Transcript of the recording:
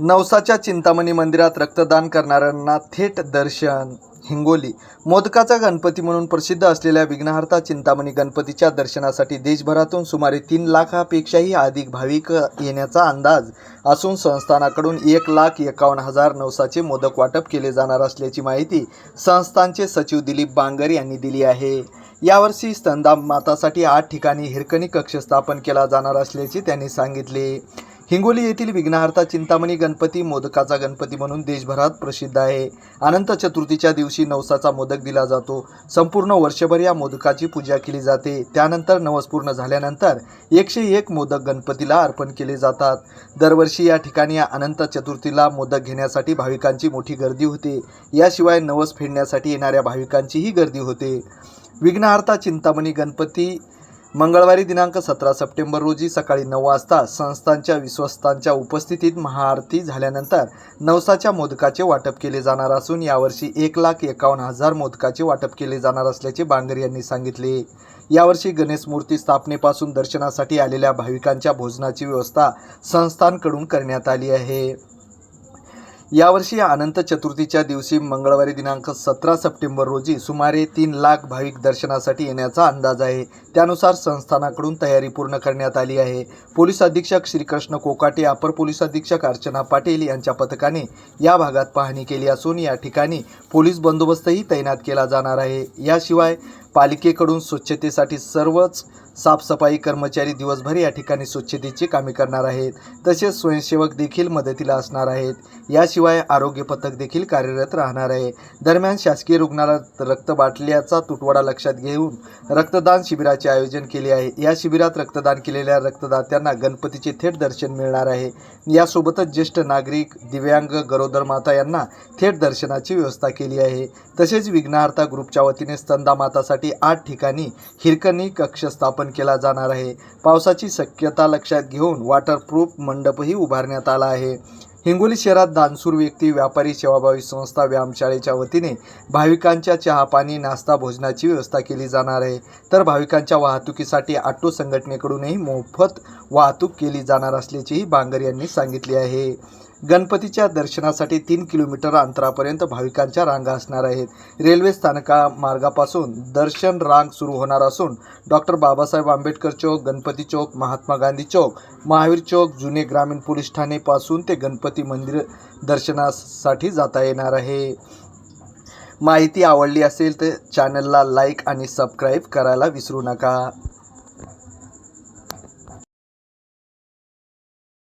नवसाच्या चिंतामणी मंदिरात रक्तदान करणाऱ्यांना थेट दर्शन. हिंगोली. मोदकाचा गणपती म्हणून प्रसिद्ध असलेल्या विघ्नहर्ता चिंतामणी गणपतीच्या दर्शनासाठी देशभरातून सुमारे तीन लाखापेक्षाही अधिक भाविक येण्याचा अंदाज असून संस्थानाकडून एक लाख एकावन्न हजार नवसाचे मोदक वाटप केले जाणार असल्याची माहिती संस्थानचे सचिव दिलीप बांगर यांनी दिली आहे. यावर्षी स्तंदा मातासाठी आठ ठिकाणी हिरकणी कक्ष स्थापन केला जाणार असल्याचे त्यांनी सांगितले. हिंगोली येथील विघ्नहर्ता चिंतामणी गणपती मोदकाचा गणपती म्हणून देशभरात प्रसिद्ध आहे. अनंत चतुर्थीच्या दिवशी नवसाचा मोदक दिला जातो. संपूर्ण वर्षभर या मोदकाची पूजा केली जाते. त्यानंतर नवस पूर्ण झाल्यानंतर एकशे एक मोदक गणपतीला अर्पण केले जातात. दरवर्षी या ठिकाणी अनंत चतुर्थीला मोदक घेण्यासाठी भाविकांची मोठी गर्दी होते. याशिवाय नवस फेडण्यासाठी येणाऱ्या भाविकांचीही गर्दी होते. विघ्नहर्ता चिंतामणी गणपती मंगळवारी दिनांक सतरा सप्टेंबर रोजी सकाळी नऊ वाजता संस्थांच्या विश्वस्तांच्या उपस्थितीत महाआरती झाल्यानंतर नवसाच्या मोदकाचे वाटप केले जाणार असून यावर्षी एक लाख एकावन्न हजार मोदकाचे वाटप केले जाणार असल्याचे बांगर यांनी सांगितले. यावर्षी गणेश मूर्ती स्थापनेपासून दर्शनासाठी आलेल्या भाविकांच्या भोजनाची व्यवस्था संस्थांकडून करण्यात आली आहे. यावर्षी अनंत चतुर्थीच्या दिवशी मंगळवारी दिनांक सतरा सप्टेंबर रोजी सुमारे तीन लाख भाविक दर्शनासाठी येण्याचा अंदाज आहे. त्यानुसार संस्थानाकडून तयारी पूर्ण करण्यात आली आहे. पोलीस अधीक्षक श्रीकृष्ण कोकाटे अपर पोलीस अधीक्षक अर्चना पाटील यांच्या पथकाने या भागात पाहणी केली असून या ठिकाणी पोलीस बंदोबस्तही तैनात केला जाणार आहे. याशिवाय पालिकेकडून स्वच्छतेसाठी सर्वच साफसफाई कर्मचारी दिवसभर या ठिकाणी स्वच्छतेची कामे करणार आहेत. तसेच स्वयंसेवक देखील मदतीला असणार आहेत. याशिवाय आरोग्य पथक देखील कार्यरत राहणार आहे. दरम्यान शासकीय रुग्णालयात रक्त बाटल्याचा तुटवडा लक्षात घेऊन रक्तदान शिबिराचे आयोजन केले आहे. या शिबिरात रक्तदान केलेल्या रक्तदात्यांना गणपतीचे थेट दर्शन मिळणार आहे. यासोबतच ज्येष्ठ नागरिक दिव्यांग गरोदर माता यांना थेट दर्शनाची व्यवस्था केली आहे. तसेच विघ्नहर्ता ग्रुपच्या वतीने स्तंदा मातासाठी आठ ठिकाणी हिरकणी कक्ष स्थापन केला जाणार आहे. पावसाची शक्यता लक्षात घेऊन वॉटरप्रूफ मंडपही उभारण्यात आला आहे. हिंगोली शहरात दानसूर व्यक्ती व्यापारी सेवाभावी संस्था व्यायामशाळेच्या वतीने भाविकांच्या चहा पाणी नाश्ता भोजनाची व्यवस्था केली जाणार आहे. तर भाविकांच्या वाहतुकीसाठी ऑटो संघटनेकडूनही मोफत वाहतूक केली जाणार असल्याचेही बांगर यांनी सांगितले आहे. गणपतीच्या दर्शनासाठी तीन किलोमीटर अंतरापर्यंत भाविकांच्या रांगा असणार आहेत. रेल्वे स्थानका मार्गापासून दर्शन रांग सुरू होणार असून डॉक्टर बाबासाहेब आंबेडकर चौक गणपती चौक महात्मा गांधी चौक महावीर चौक जुने ग्रामीण पोलीस ठाणेपासून ते गणपती मंदिर दर्शनासाठी जाता येणार आहे. माहिती आवडली असेल तर चॅनलला लाईक आणि सबस्क्राईब करायला विसरू नका.